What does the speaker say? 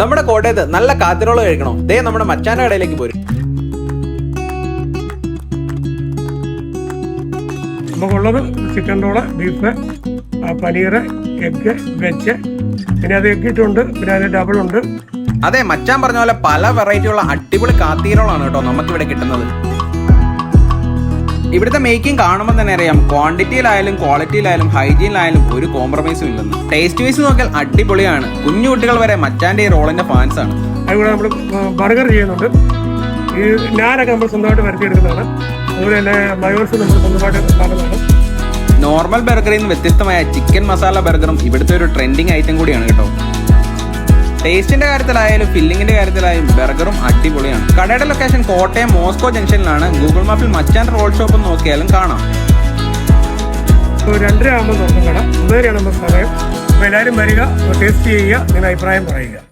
നമ്മുടെ കോട്ടയത്ത് നല്ല കാത്തിരോളം കഴിക്കണോ? ദേ നമ്മുടെ മച്ചാന കടയിലേക്ക് പോരും. നമുക്കുള്ളത് chicken roll beef paneer egg വെച്ച് പിന്നെ അത് എഗ് ഇട്ടുണ്ട് പിന്നെ അത് ഡബിൾ ഉണ്ട്. അതെ മച്ചാൻ പറഞ്ഞ പോലെ പല വെറൈറ്റിയുള്ള അടിപൊളി കാത്തീരോളാണ് കേട്ടോ നമുക്ക് ഇവിടെ കിട്ടുന്നത്. ഇവിടുത്തെ മേക്കിംഗ് കാണുമ്പോൾ തന്നെ അറിയാം. ക്വാണ്ടിറ്റിയിലായാലും ക്വാളിറ്റിയിലായാലും ഹൈജീനിലായാലും ഒരു കോംപ്രമൈസും ഇല്ലെന്ന്. ടേസ്റ്റ് വൈസ് നോക്കിയാൽ അടിപൊളിയാണ്. കുഞ്ഞു കുട്ടികൾ വരെ മച്ചാന്റെ ഈ റോളിന്റെ ഫാൻസ് ആണ്. അതുകൂടെ നമ്മൾ ബർഗർ ചെയ്യുന്നുണ്ട്. ഈ നാനൊക്കെ നമ്മൾ സ്വന്തമായിട്ട് വരുത്തിയെടുക്കുന്നതാണ് അതുപോലെ തന്നെ മയോൺസ് നമ്മൾ സ്വന്തമായിട്ട് ഉണ്ടാക്കുന്നതാണ്. നോർമൽ ബർഗറിൽ നിന്ന് വ്യത്യസ്തമായ ചിക്കൻ മസാല ബർഗറും ഇവിടുത്തെ ഒരു ട്രെൻഡിങ് ഐറ്റം കൂടിയാണ് കേട്ടോ. ടേസ്റ്റിന്റെ കാര്യത്തിലായാലും ഫില്ലിങ്ങിന്റെ കാര്യത്തിലായാലും ബർഗറും അടിപൊളിയാണ്. കടയുടെ ലൊക്കേഷൻ കോട്ടയം മോസ്കോ ജംഗ്ഷനിലാണ്. ഗൂഗിൾ മാപ്പിൽ മച്ചാൻ റോൾ ഷോപ്പ് നോക്കിയാലും കാണാം. രണ്ടര ആകുമ്പോൾ തുറക്കും കട ഒന്നരയാണ് നമ്മൾ സമയം എല്ലാവരും വരിക ടേസ്റ്റ് ചെയ്യുക നിങ്ങളുടെ അഭിപ്രായം പറയുക.